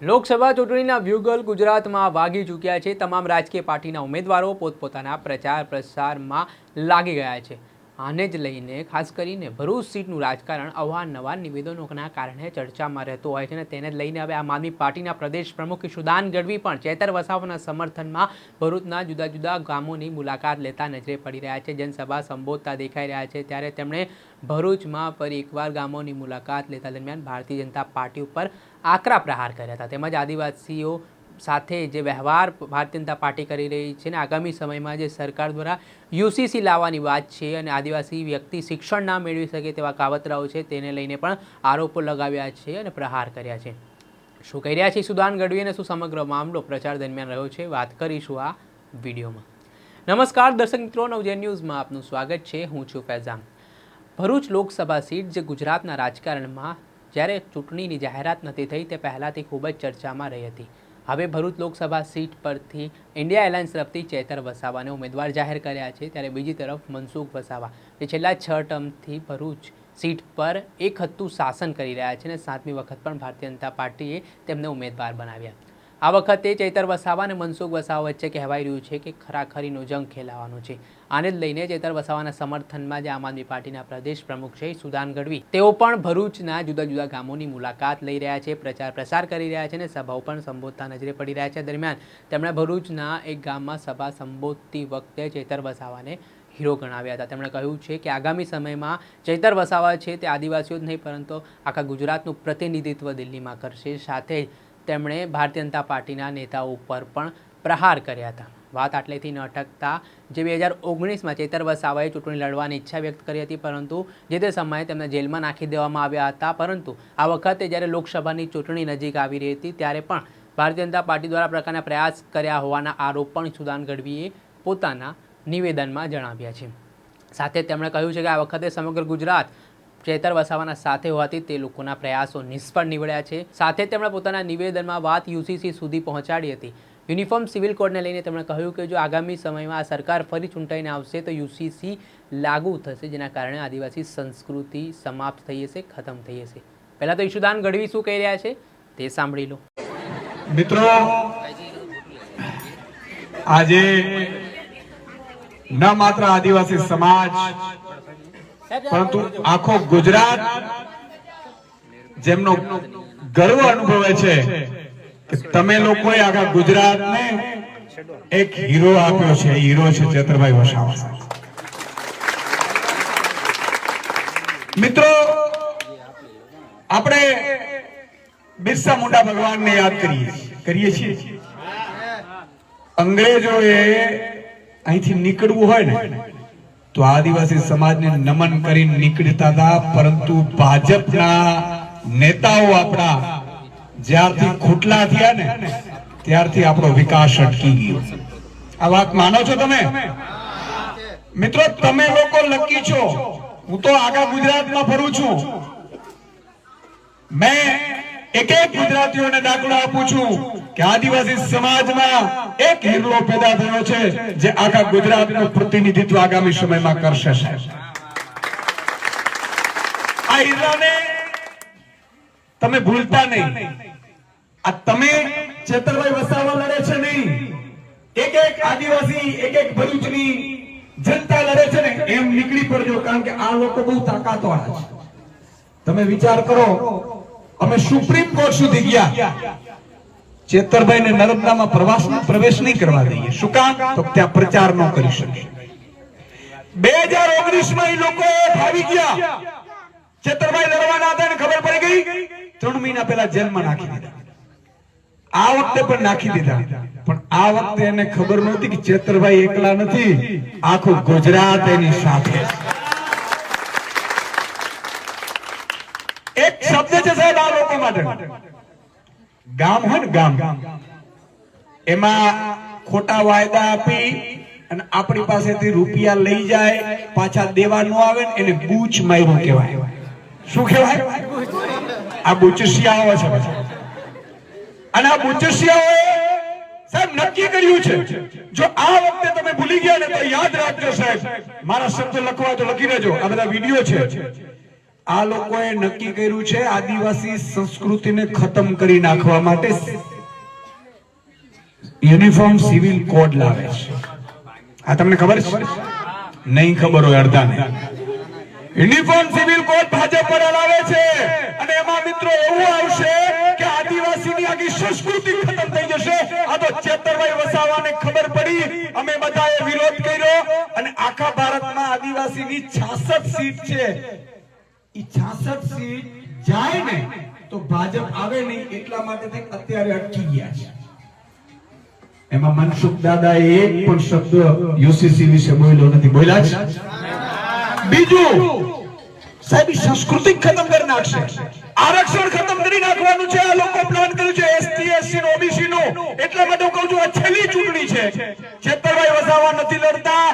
લોકસભા ચૂંટણીના વ્યુગલ ગુજરાતમાં વાગી ચૂક્યા છે. તમામ રાજકીય પાર્ટીના ઉમેદવારો પોતપોતાના પ્રચાર પ્રસારમાં લાગી ગયા છે. આને જ લઈને ખાસ કરીને ભરૂચ સીટનું રાજકારણ અવારનવાર નિવેદનોના કારણે ચર્ચામાં રહેતું હોય છે અને તેને જ લઈને હવે આમ આદમી પાર્ટીના પ્રદેશ પ્રમુખ સુદાન ગઢવી પણ ચેતર વસાવાના સમર્થનમાં ભરૂચના જુદા જુદા ગામોની મુલાકાત લેતા નજરે પડી રહ્યા છે. જનસભા સંબોધતા દેખાઈ રહ્યા છે. ત્યારે તેમણે ભરૂચમાં ફરી એકવાર ગામોની મુલાકાત લેતા દરમિયાન ભારતીય જનતા પાર્ટી ઉપર આકરા પ્રહાર કર્યા હતા. તેમજ આદિવાસીઓ સાથે જે વ્યવહાર ભારતીય જનતા પાર્ટી કરી રહી છે ને આગામી સમયમાં જે સરકાર દ્વારા યુસીસી લાવવાની વાત છે અને આદિવાસી વ્યક્તિ શિક્ષણ ના મેળવી શકે તેવા કાવતરાઓ છે તેને લઈને પણ આરોપો લગાવ્યા છે અને પ્રહાર કર્યા છે. શું કહી રહ્યા છે સુદાન ગઢવી અને શું સમગ્ર મામલો પ્રચાર દરમિયાન રહ્યો છે? વાત કરીશું આ વિડીયોમાં. નમસ્કાર દર્શક મિત્રો નવજન ન્યૂઝમાં આપનું સ્વાગત છે. હું છું ફૈઝામ ભરૂચ લોકસભા સીટ જે ગુજરાતના રાજકારણમાં જ્યારે ચૂંટણીની જાહેરાત નથી થઈ તે પહેલાંથી ખૂબ જ ચર્ચામાં રહી હતી. હવે ભરૂચ લોકસભા સીટ પરથી ઇન્ડિયા એલાયન્સ તરફથી ચેતર વસાવાને ઉમેદવાર જાહેર કર્યા છે, ત્યારે બીજી તરફ મનસુખ વસાવા. જે છેલ્લા છ ટર્મથી ભરૂચ સીટ પર એક હત્તું શાસન કરી રહ્યા છે અને સાતમી વખત પણ ભારતીય જનતા પાર્ટીએ તેમને ઉમેદવાર બનાવ્યા. આ વખતે ચૈતર વસાવા અને મનસુખ વસાવા વચ્ચે કહેવાઈ રહ્યું છે કે ખરાખરીનો જંગ ખેલાવાનો છે. આને જ લઈને ચૈતર વસાવાના સમર્થનમાં જે આમ આદમી પાર્ટીના પ્રદેશ પ્રમુખ છે સુદાન ગઢવી. તેઓ પણ ભરૂચના જુદા જુદા ગામોની મુલાકાત લઈ રહ્યા છે, પ્રચાર પ્રસાર કરી રહ્યા છે અને સભાઓ પણ સંબોધતા નજરે પડી રહ્યા છે. દરમિયાન તેમણે ભરૂચના એક ગામમાં સભા સંબોધતી વખતે ચૈતર વસાવાને હીરો ગણાવ્યા હતા. તેમણે કહ્યું છે કે આગામી સમયમાં ચૈતર વસાવા છે તે આદિવાસીઓ જ નહીં, પરંતુ આખા ગુજરાતનું પ્રતિનિધિત્વ દિલ્હીમાં કરશે. સાથે જ તેમણે ભારતીય જનતા પાર્ટીના નેતાઓ ઉપર પણ પ્રહાર કર્યા હતા. વાત આટલેથી ન અટકતા જે બે હજાર ઓગણીસમાં ચેતર વસાવાએ ચૂંટણી લડવાની ઈચ્છા વ્યક્ત કરી હતી, પરંતુ જે તે સમયે તેમને જેલમાં નાખી દેવામાં આવ્યા હતા, પરંતુ આ વખતે જ્યારે લોકસભાની ચૂંટણી નજીક આવી રહી હતી, ત્યારે પણ ભારતીય જનતા પાર્ટી દ્વારા પ્રકારના પ્રયાસ કર્યા હોવાના આરોપ પણ સુદાન ગઢવીએ પોતાના નિવેદનમાં જણાવ્યા છે. સાથે તેમણે કહ્યું છે કે આ વખતે સમગ્ર ગુજરાત ચેતર વસાવાના સાથે હોવાથી તે લોકોના પ્રયાસો નિષ્ફળ નીવડ્યા છે. સાથે તેમણે પોતાના નિવેદનમાં વાત યુસીસી સુધી પહોંચાડી હતી. યુનિફોર્મ સિવિલ કોડને લઈને તેમણે કહ્યું કે જો આગામી સમયમાં આ સરકાર ફરી ચૂંટાઈને આવશે તો યુસીસી લાગુ થશે, જેના કારણે આદિવાસી સંસ્કૃતિ સમાપ્ત થઈ જશે ખતમ થઈ જશે પહેલાં તો ઈશુદાન ગઢવી શું કહી રહ્યા છે? તે સાંભળી લો. મિત્રો, આજે ન માત્ર આદિવાસી સમાજ પરંતુ આખો ગુજરાત જેમનો ગર્વ અનુભવે છે કે તમે લોકોએ આખા ગુજરાતને એક હીરો આપ્યો છે. હીરો છે ચેતરભાઈ વસાવા મિત્રો, આપણે બિરસા મુંડા ભગવાનને યાદ કરીએ કરીએ છીએ? અંગ્રેજોએ અહીંથી નીકળવું હોય ને તો આદિવાસી સમાજને નમન કરી નીકળતા હતા પરંતુ ભાજપના નેતાઓ આપણા જ્યારથી ખોટલા થયા ને, ત્યારથી આપણો વિકાસ અટકી ગયો. આ વાત માનો છો તમે? મિત્રો, તમે લોકો લકી છો. હું તો આગળ ગુજરાતમાં ફરું છું. મેં એક એક ગુજરાતીઓને દાખલો આપું છું કે આદિવાસી સમાજમાં એક હિરલો પેદા થયો છે જે આખા ગુજરાતનું પ્રતિનિધિત્વ આગામી સમયમાં કરશે, સાહેબ. આ હિરલાને તમે ભૂલતા નહીં. આ તમે ચેતરભાઈ વસાવા લડે છે નહીં. એક એક આદિવાસી એક એક ભરૂચની જનતા લડે છે ને, એમ નીકળી પડજો, કારણ કે આ લોકો બહુ તાકાતવાળા છે. તમે વિચાર કરો અમે સુપ્રીમ કોર્ટ સુધી ગયા. ચેતરભાઈ ને નર્મદામાં પ્રવાસ પ્રવેશ નહીં કરવા દઈએ. શું કામ? તો ત્યાં પ્રચાર ન કરી શકે. બે હજાર ઓગણીસમાં એ લોકો ભાવી ગયા. ચેતરભાઈ લડવાના હતા ખબર પડી ગઈ? ત્રણ મહિના પહેલા જેલમાં નાખી દીધા. આ વખતે પણ નાખી દીધા. પણ આ વખતે એને ખબર નહોતી કે ચેતરભાઈ એકલા નથી. આખું ગુજરાત એની સાથે છે. એક શબ્દ છે સાહેબ આ લોકો માટે. ગામ હોય ને ગામ. એમાં ખોટા વાયદા આપી અને આપણી પાસેથી રૂપિયા લઈ જાય, પાછા દેવા ન આવે ને એને બૂચ માર્યું કહેવાય. શું કહેવાય? આ બુચસિયાઓ છે અને આ બુચસિયાઓએ સાહેબ નક્કી કર્યું છે, જો આ વખતે તમે ભૂલી ગયા ને તો યાદ રાખજો સાહેબ. મારા શબ્દ લખવા તો લખી લેજો આ બધા વીડિયો છે. આ લોકોએ નક્કી કર્યું છે આદિવાસી સંસ્કૃતિને ખતમ કરી નાખવા માટે યુનિફોર્મ સિવિલ કોડ લાવે છે. આ તમને ખબર છે? નહીં ખબર હોય અડધાને. યુનિફોર્મ સિવિલ કોડ ભાજપ પર લાવે છે. અને એમાં મિત્રો એવું આવશે કે આદિવાસીની આખી સંસ્કૃતિ ખતમ થઈ જશે. આ તો ચેતરભાઈ વસાવાને ખબર પડી. અમે બધાએ વિરોધ કર્યો. અને આખા ભારતમાં આદિવાસીની 66 સીટ છે. ઈ 66 સીટ જાય ને, તો ભાજપ આવે નહીં એટલા માટે અત્યારે અટકી ગયા છે. એમાં મનસુખ દાદાએ એક પણ શબ્દ યુસીસી વિશે બોલ્યો નથી. બોલ્યા છે? બીજું, સાહેબ સંસ્કૃતિ ખતમ કરી નાખશે. આરક્ષણ ખતમ કરી નાખવાનું છે. આ લોકો પ્લાન કર્યું છે એસટી એસસી નો ઓબીસી નું. એટલા માટે હું કહું છું, આ છેલ્લી ચૂંટણી છે. છેતરભાઈ વસાવા નથી લડતા.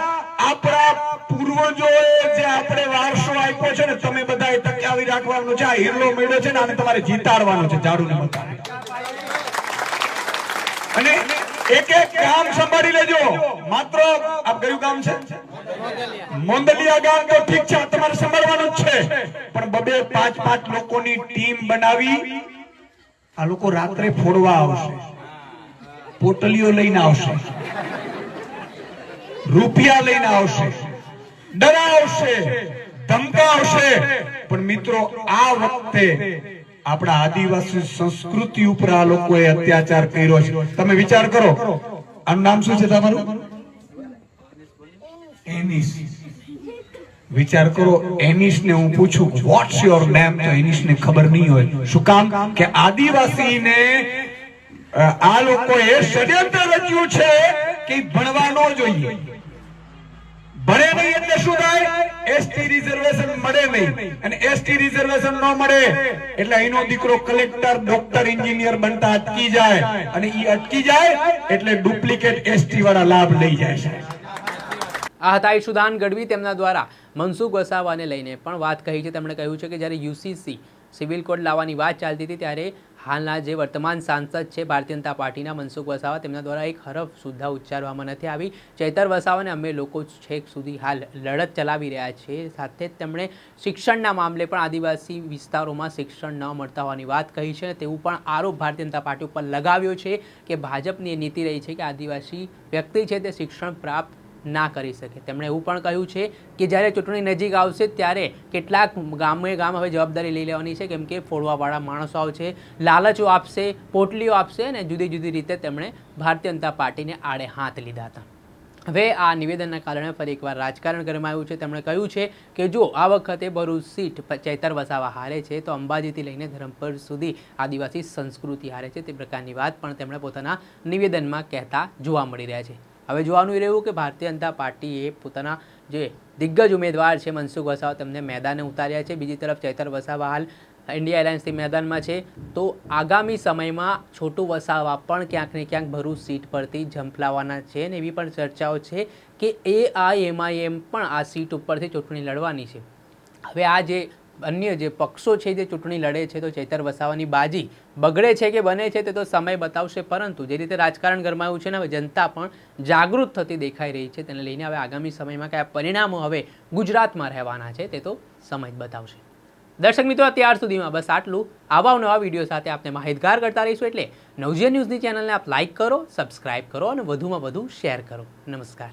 આપણા પૂર્વજોએ જે આપણે વારસો આપ્યો રાખવાનું છે, આ હિરલો મેળો છે ને આને તમારે જીતાડવાનો છે ઝાડુ ને અને એક એક ગામ સંભાળી લેજો. માત્ર આપ કયું ગામ છે? મોંદલિયા ગામ તો ઠીક છે તમારે સંભાળવાનું છે. પણ બબે પાંચ પાંચ લોકોની ટીમ બનાવી, આ લોકો રાત્રે ફોડવા આવશે. પોટલીઓ લઈને આવશે. રૂપિયા લઈને આવશે. ડરાવશે ધમકાવશે પણ મિત્રો, આ વખતે આપણા આદિવાસી સંસ્કૃતિ ઉપર આ લોકોએ અત્યાચાર કર્યો છે. તમે વિચાર કરો. આનું નામ શું છે તમારું? એનિસ. વિચાર કરો એનિસ ને હું પૂછું વોટ્સ યોર નેમ તો એનિસ ને ખબર નહીં હોય. શું કામ? કે આદિવાસીને ને આ લોકોએ ષડયંત્ર રચ્યું છે કે ભણવા ન જોઈએ. ભણે નહીં એટલે શું થાય? એસટી રિઝર્વેશન મળે નહીં. અને એસટી રિઝર્વેશન ન મળે એટલે અહીંનો દીકરો કલેક્ટર ડોક્ટર એન્જિનિયર બનતા અટકી જાય. અને ઈ અટકી જાય એટલે ડુપ્લિકેટ એસટી વાળા લાભ લઈ જાય. છે આ હતા ઈશુદાન ગઢવી તેમના દ્વારા. મનસુખ વસાવાને લઈને પણ વાત કહી છે. તેમણે કહ્યું છે કે જ્યારે યુસીસી સિવિલ કોડ લાવવાની વાત ચાલતી હતી ત્યારે હાલના જે વર્તમાન સાંસદ છે ભારતીય જનતા પાર્ટીના મનસુખ વસાવા તેમના દ્વારા એક હરફ સુદ્ધા ઉચ્ચારવામાં નથી આવી. ચૈતર વસાવાને અમે લોકો છેક સુધી હાલ લડત ચલાવી રહ્યા છે સાથે જ તેમણે શિક્ષણના મામલે પણ આદિવાસી વિસ્તારોમાં શિક્ષણ ન મળતા હોવાની વાત કહી છે તેવું પણ આરોપ ભારતીય જનતા પાર્ટી ઉપર લગાવ્યો છે કે ભાજપની નીતિ રહી છે કે આદિવાસી વ્યક્તિ છે તે શિક્ષણ પ્રાપ્ત ના કરી શકે. તેમણે એવું પણ કહ્યું છે કે જ્યારે ચૂંટણી નજીક આવશે ત્યારે કેટલાક ગામે ગામ હવે જવાબદારી લઈ લેવાની છે. કેમ કે ફોડવાવાળા માણસો આવશે, લાલચો આપશે, પોટલીઓ આપશે અને જુદી જુદી રીતે તેમણે ભારતીય જનતા પાર્ટીને આડે હાથ લીધા હતા. હવે આ નિવેદનના કારણે ફરી એકવાર રાજકારણ ગરમાયું છે. તેમણે કહ્યું છે કે જો આ વખતે ભરૂચ સીટ ચૈતર વસાવા હારે છે, તો અંબાજીથી લઈને ધરમપુર સુધી આદિવાસી સંસ્કૃતિ હારે છે. તે પ્રકારની વાત પણ તેમણે પોતાના નિવેદનમાં કહેતા જોવા મળી રહ્યા છે. હવે જોવાનું એ રહ્યું કે ભારતીય જનતા પાર્ટીએ પોતાના જે દિગ્ગજ ઉમેદવાર છે મનસુખ વસાવા, તેમને મેદાને ઉતાર્યા છે. બીજી તરફ ચૈતર વસાવા હાલ ઇન્ડિયા એલાયન્સથી મેદાનમાં છે. તો આગામી સમયમાં છોટું વસાવા પણ ક્યાંક ને ક્યાંક ભરૂચ સીટ પરથી ઝંપલાવાના છે ને એવી પણ ચર્ચાઓ છે કે એ આઈ એમઆઈએમ પણ આ સીટ ઉપરથી ચૂંટણી લડવાની છે. હવે આ જે અન્ય જે પક્ષો છે જે ચૂંટણી લડે છે, તો ચૈતર વસાવાની બાજી બગડે છે કે બને છે તે તો સમય બતાવશે, પરંતુ જે રીતે રાજકારણ ગરમાયું છે ને, હવે જનતા પણ જાગૃત થતી દેખાઈ રહી છે, તેને લઈને હવે આગામી સમયમાં કયા પરિણામો હવે ગુજરાતમાં રહેવાના છે તે તો સમય બતાવશે. દર્શક મિત્રો, અત્યાર સુધીમાં બસ આટલું. આવા નવા વીડિયો સાથે આપને માહિતગાર કરતા રહીશું એટલે નવજીવન ન્યૂઝની ચેનલને આપ લાઇક કરો, સબસ્ક્રાઇબ કરો અને વધુમાં વધુ શેર કરો. નમસ્કાર.